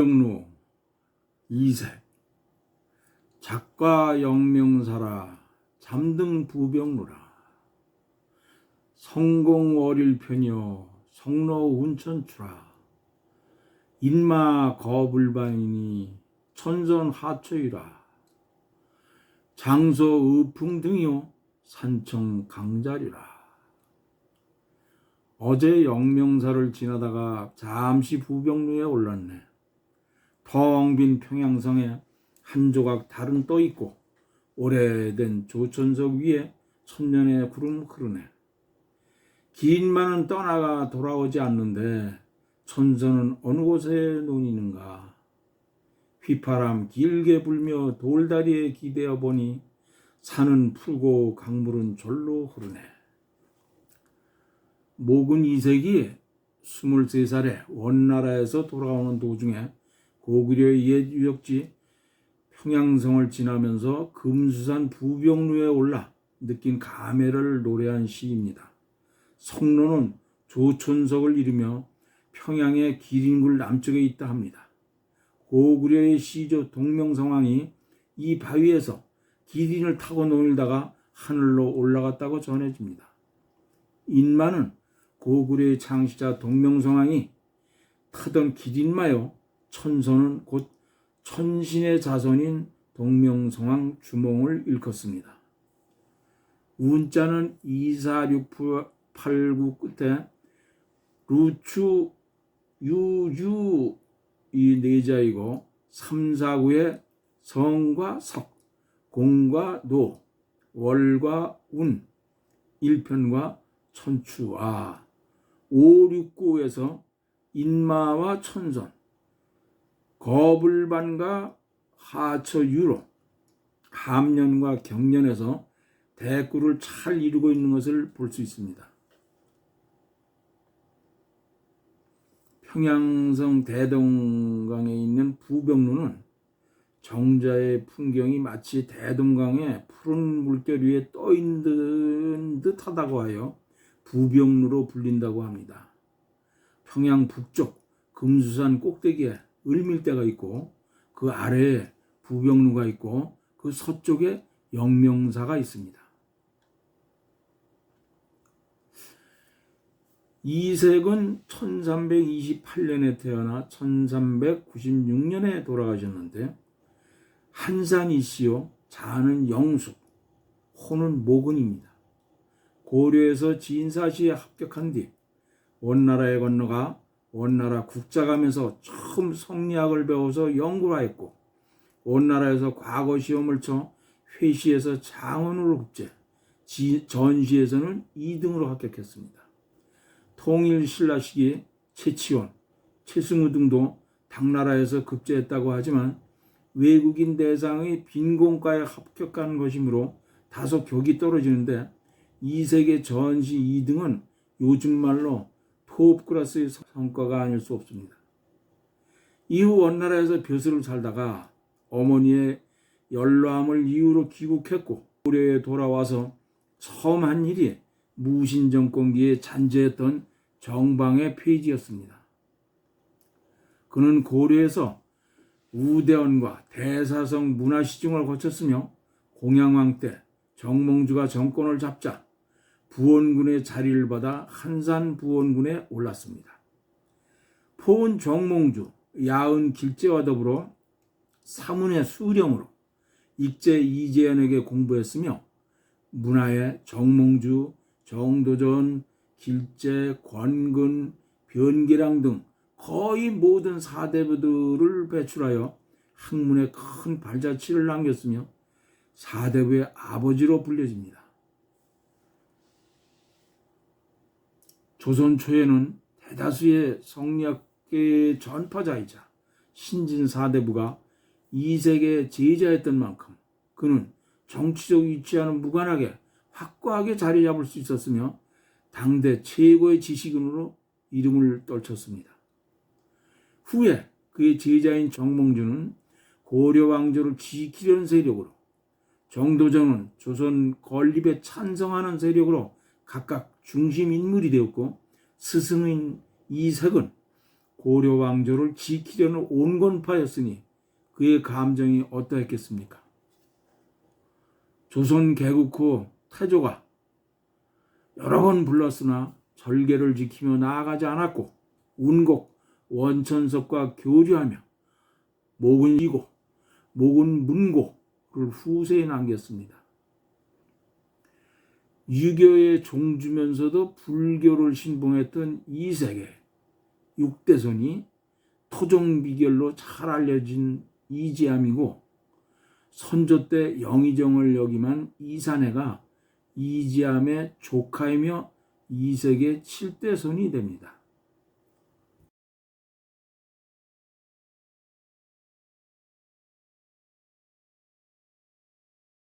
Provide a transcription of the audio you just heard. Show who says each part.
Speaker 1: 영루 이색 작가 영명사라 잠등 부병루라. 성공 어릴 편이여 성로 운천추라. 인마 거불반이니 천선 하초이라. 장소 의풍 등이요 산청 강자리라. 어제 영명사를 지나다가 잠시 부병루에 올랐네. 텅빈 평양성에 한 조각 달은 떠 있고 오래된 조천석 위에 천년의 구름 흐르네. 긴 만은 떠나가 돌아오지 않는데 천선은 어느 곳에 논이는가. 휘파람 길게 불며 돌다리에 기대어 보니 산은 푸르고 강물은 절로 흐르네. 모근 이색이 23살에 원나라에서 돌아오는 도중에 고구려의 옛 유적지 평양성을 지나면서 금수산 부병루에 올라 느낀 감회를 노래한 시입니다. 성로는 조촌석을 이루며 평양의 기린굴 남쪽에 있다 합니다. 고구려의 시조 동명성왕이 이 바위에서 기린을 타고 놀다가 하늘로 올라갔다고 전해집니다. 인마는 고구려의 창시자 동명성왕이 타던 기린마요 천선은 곧 천신의 자손인 동명성왕 주몽을 일컫습니다. 운자는 2469 끝에 루추 유유 이 네자이고 349의 성과 석, 공과 노, 월과 운, 일편과 천추와 569에서 인마와 천선, 거불반과 하처유로, 함년과 경년에서 대꾸를 잘 이루고 있는 것을 볼 수 있습니다. 평양성 대동강에 있는 부병루는 정자의 풍경이 마치 대동강의 푸른 물결 위에 떠 있는 듯하다고 하여 부병루로 불린다고 합니다. 평양 북쪽 금수산 꼭대기에 을밀대가 있고 그 아래에 부병루가 있고 그 서쪽에 영명사가 있습니다. 이색은 1328년에 태어나 1396년에 돌아가셨는데 한산이시요 자는 영숙 호는 모근입니다. 고려에서 진사시에 합격한 뒤 원나라에 건너가 원나라 국자감에서 처음 성리학을 배워서 연구를 하였고 원나라에서 과거 시험을 쳐 회시에서 장원으로 급제, 전시에서는 2등으로 합격했습니다. 통일 신라 시기에 최치원, 최승우 등도 당나라에서 급제했다고 하지만 외국인 대상의 빈공과에 합격한 것이므로 다소 격이 떨어지는데 이세계 전시 2등은 요즘 말로 톱 클래스의 성과가 아닐 수 없습니다. 이후 원나라에서 벼슬을 살다가 어머니의 연로함을 이유로 귀국했고 고려에 돌아와서 처음 한 일이 무신 정권기에 잔재했던 정방의 폐지였습니다. 그는 고려에서 우대원과 대사성 문화시중을 거쳤으며 공양왕 때 정몽주가 정권을 잡자 부원군의 자리를 받아 한산 부원군에 올랐습니다. 포은 정몽주, 야은 길재와 더불어 사문의 수령으로 익제 이재현에게 공부했으며 문화의 정몽주, 정도전, 길재, 권근, 변기랑 등 거의 모든 사대부들을 배출하여 학문에 큰 발자취를 남겼으며 사대부의 아버지로 불려집니다. 조선 초에는 대다수의 성리학계의 전파자이자 신진 사대부가 이색의 제자였던 만큼 그는 정치적 위치와는 무관하게 확고하게 자리 잡을 수 있었으며 당대 최고의 지식인으로 이름을 떨쳤습니다. 후에 그의 제자인 정몽주는 고려 왕조를 지키려는 세력으로 정도전은 조선 건립에 찬성하는 세력으로 각각 중심 인물이 되었고 스승인 이색은 고려 왕조를 지키려는 온건파였으니 그의 감정이 어떠했겠습니까? 조선 개국 후 태조가 여러 번 불렀으나 절개를 지키며 나아가지 않았고 운곡 원천석과 교류하며 목은 이고 목은 문고를 후세에 남겼습니다. 유교에 종주면서도 불교를 신봉했던 이세계 육대손이 토종 비결로 잘 알려진 이지암이고 선조 때 영의정을 역임한 이산해가 이지암의 조카이며 이세계 칠대손이 됩니다.